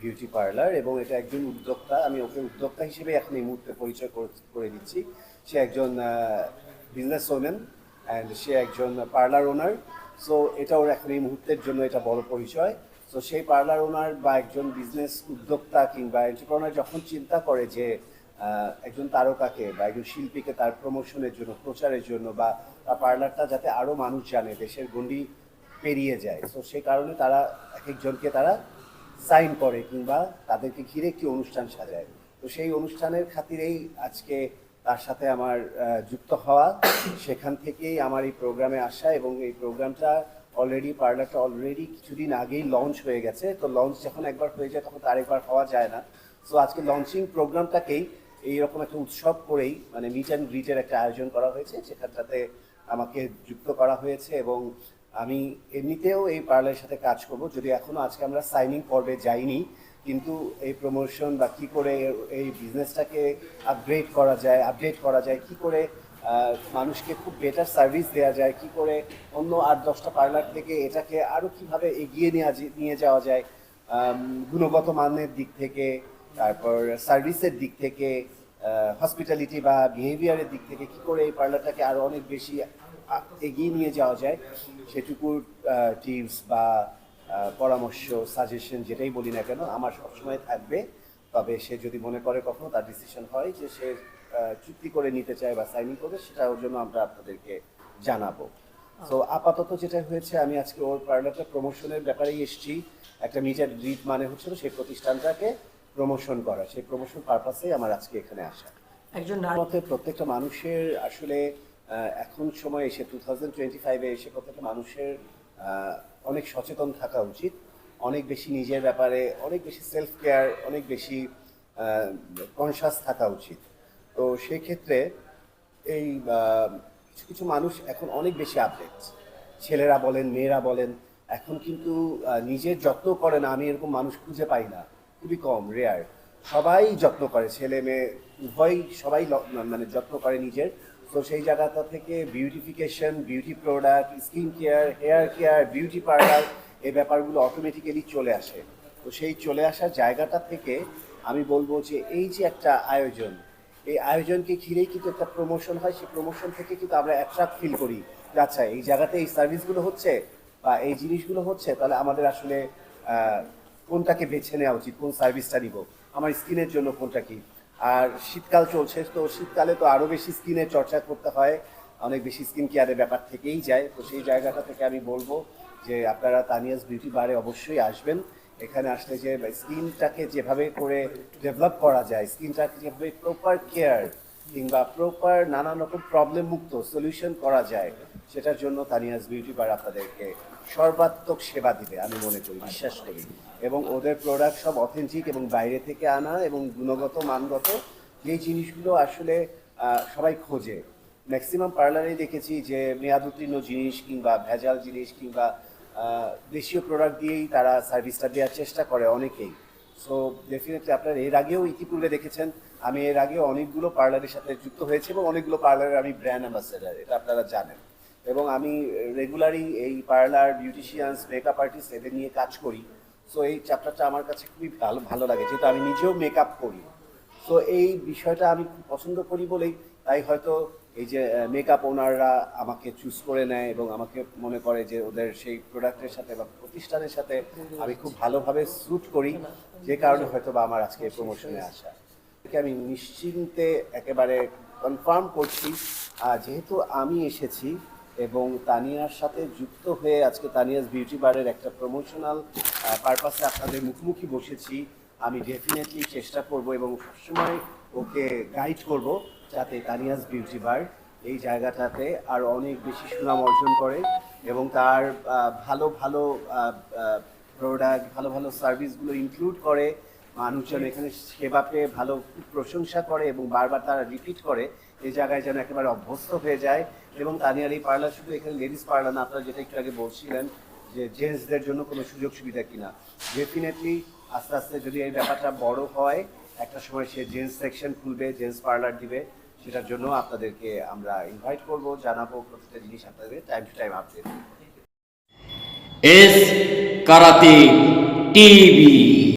Beauty parlour এবং এটা একজন উদ্যোক্তা, আমি ওকে উদ্যোক্তা হিসেবে এখন এই মুহূর্তে পরিচয় করে- দিচ্ছি। সে একজন বিজনেস ওমেন অ্যান্ড সে একজন পার্লার ওনার সো এটা ওর এখন এই মুহূর্তের জন্য এটা বড় পরিচয়। তো সেই পার্লার ওনার বা একজন বিজনেস উদ্যোক্তা কিংবা এন্টারপ্রনার যখন চিন্তা করে যে একজন তারকাকে বা একজন শিল্পীকে তার প্রমোশনের জন্য, প্রচারের জন্য বা তার পার্লারটা যাতে আরও মানুষ জানে, দেশের গণ্ডি পেরিয়ে যায়। তো সেই কারণে তারা এক একজনকে তারা সাইন করে কিংবা তাদেরকে ঘিরে একটি অনুষ্ঠান সাজায়। তো সেই অনুষ্ঠানের খাতিরেই আজকে তার সাথে আমার যুক্ত হওয়া, সেখান থেকেই আমার এই প্রোগ্রামে আসা এবং এই প্রোগ্রামটা অলরেডি পার্লারটা অলরেডি কিছুদিন আগেই লঞ্চ হয়ে গেছে। তো লঞ্চ যখন একবার হয়ে যায় তখন তো আরেকবার হওয়া যায় না। সো আজকে লঞ্চিং প্রোগ্রামটাকেই এইরকম একটা উৎসব করেই মানে মিট অ্যান্ড গ্রিটের একটা আয়োজন করা হয়েছে, যেখানটাতে আমাকে যুক্ত করা হয়েছে এবং আমি এমনিতেও এই পার্লারের সাথে কাজ করব, যদি এখনও আজকে আমরা সাইনিং পর্বে যাইনি, কিন্তু এই প্রমোশন বা কি করে এই বিজনেসটাকে আপগ্রেড করা যায় আপডেট করা যায়, কি করে মানুষকে খুব বেটার সার্ভিস দেওয়া যায়, কি করে অন্য আট দশটা পার্লার থেকে এটাকে আরও কীভাবে এগিয়ে নেওয়া নিয়ে যাওয়া যায় গুণগত মানের দিক থেকে, তারপর সার্ভিসের দিক থেকে হসপিটালিটি বা বিহেভিয়ারের দিক থেকে কি করে এই পার্লারটাকে আরও অনেক বেশি এগিয়ে নিয়ে যাওয়া যায় সেটুকু টিপস বা পরামর্শ সাজেশন যেটাই বলি না কেন আমার সবসময় থাকবে। তবে সে যদি মনে করে কখনো তার ডিসিশন হয় যে সে চুক্তি করে নিতে চায় বা সাইনিং করবে সেটা ওর জন্য আমরা আপনাদেরকে জানাব। তো আপাতত যেটা হয়েছে আমি আজকে ওর পার্লারটা প্রমোশনের ব্যাপারেই এসেছি। একটা মিটার গ্রিড মানে হচ্ছিল সেই প্রতিষ্ঠানটাকে প্রমোশন করা। সেই প্রমোশন পারপাসেই আমার আজকে এখানে আসা। একজন মতে প্রত্যেকটা মানুষের আসলে এখন সময় এসে টু থাউজেন্ড টোয়েন্টি ফাইভে এসে প্রত্যেকটা মানুষের অনেক সচেতন থাকা উচিত, অনেক বেশি নিজের ব্যাপারে, অনেক বেশি সেলফ কেয়ার অনেক বেশি কনসাস থাকা উচিত। তো সেই ক্ষেত্রে এই কিছু কিছু মানুষ এখন অনেক বেশি আপডেট ছেলেরা বলেন, মেয়েরা বলেন, এখন কিন্তু নিজের যত্ন করে না, আমি এরকম মানুষ খুঁজে পাই না, খুবই কম রেয়ার সবাই যত্ন করে ছেলে মেয়ে উভয় সবাই মানে যত্ন করে নিজের। তো সেই জায়গাটা থেকে beautification beauty product skin care hair care beauty parlour এই ব্যাপারগুলো অটোমেটিক্যালি চলে আসে। তো সেই চলে আসার জায়গাটা থেকে আমি বলব যে এই যে একটা আয়োজন, এই আয়োজনকে ঘিরেই কিন্তু একটা প্রমোশন হয়। সেই প্রমোশন থেকে কিন্তু আমরা অ্যাট্রাক্ট ফিল করি আচ্ছা এই জায়গাতে এই সার্ভিসগুলো হচ্ছে বা এই জিনিসগুলো হচ্ছে, তাহলে আমাদের আসলে কোনটাকে বেছে নেওয়া উচিত? কোন সার্ভিসটা নিব? আমার স্কিনের জন্য কোনটা কি? আর শীতকাল চলছে, তো শীতকালে তো আরও বেশি স্কিনের চর্চা করতে হয়। অনেক বেশি স্কিন কেয়ারের ব্যাপার থেকেই যায়। তো সেই জায়গাটা থেকে আমি বলব যে আপনারা তানিয়াস বিউটি বারে অবশ্যই আসবেন। এখানে আসলে যে স্কিনটাকে যেভাবে করে ডেভেলপ করা যায়, স্কিনটাকে যেভাবে প্রপার কেয়ার কিংবা প্রপার নানান রকম প্রবলেম মুক্ত সলিউশন করা যায় সেটার জন্য তানিয়াস বিউটি বার আপনাদেরকে সর্বাত্মক সেবা দিবে, আমি মনে করি, বিশ্বাস করি। এবং ওদের প্রোডাক্ট সব অথেন্টিক এবং বাইরে থেকে আনা এবং গুণগত, মানগত যে জিনিসগুলো আসলে সবাই খোঁজে। ম্যাক্সিমাম পার্লারেই দেখেছি যে মেয়াদ উত্তীর্ণ জিনিস কিংবা ভেজাল জিনিস কিংবা দেশীয় প্রোডাক্ট দিয়েই তারা সার্ভিসটা দেওয়ার চেষ্টা করে অনেকেই। সো ডেফিনেটলি আপনারা এর আগেও ইতিপূর্বে দেখেছেন, আমি এর আগেও অনেকগুলো পার্লারের সাথে যুক্ত হয়েছি এবং অনেকগুলো পার্লারের আমি ব্র্যান্ড অ্যাম্বাসেডার এটা আপনারা জানেন। এবং আমি রেগুলারই এই পার্লার বিউটিশিয়ানস মেকআপ আর্টিস্ট এদের নিয়ে কাজ করি। সো এই চ্যাপ্টারটা আমার কাছে খুবই ভালো ভালো লাগে, যেহেতু আমি নিজেও মেকআপ করি। সো এই বিষয়টা আমি খুব পছন্দ করি বলেই তাই হয়তো এই যে মেকআপ ওনাররা আমাকে চুজ করে নেয় এবং আমাকে মনে করে যে, ওদের সেই প্রোডাক্টের সাথে বা প্রতিষ্ঠানের সাথে আমি খুব ভালোভাবে স্যুট করি, যে কারণে হয়তো বা আমার আজকে প্রমোশনে আসা। আমি নিশ্চিন্তে একেবারে কনফার্ম করছি। যেহেতু আমি এসেছি এবং তানিয়ার সাথে যুক্ত হয়ে আজকে তানিয়াস বিউটি বারের একটা প্রমোশনাল পারপাসে আপনাদের মুখোমুখি বসেছি। আমি ডেফিনেটলি চেষ্টা করব এবং সবসময় ওকে গাইড করব যাতে তানিয়াস বিউটি বার এই জায়গাটাতে আর অনেক বেশি সুনাম অর্জন করে এবং তার ভালো ভালো প্রোডাক্ট ভালো ভালো সার্ভিসগুলো ইনক্লুড করে। মানুষজন এখানে সেবা পেয়ে ভালো প্রশংসা করে এবং বারবার তারা রিপিট করে এই জায়গায় যেন একেবারে অভ্যস্ত হয়ে যায়। এবং তানিয়ার এই পার্লার শুধু এখানে লেডিস পার্লার না, আপনারা যেটা একটু আগে বলছিলেন যে জেন্টসদের জন্য কোনো সুযোগ সুবিধা কিনা। ডেফিনেটলি আস্তে আস্তে যদি এই ব্যাপারটা বড় হয়, একটা সময় সে জেন্টস সেকশন খুলবে জেন্টস পার্লার দিবে। সেটার জন্য আপনাদেরকে আমরা ইনভাইট করব, জানাব প্রতিটা জিনিস আপনাদের time to time update S karate TV.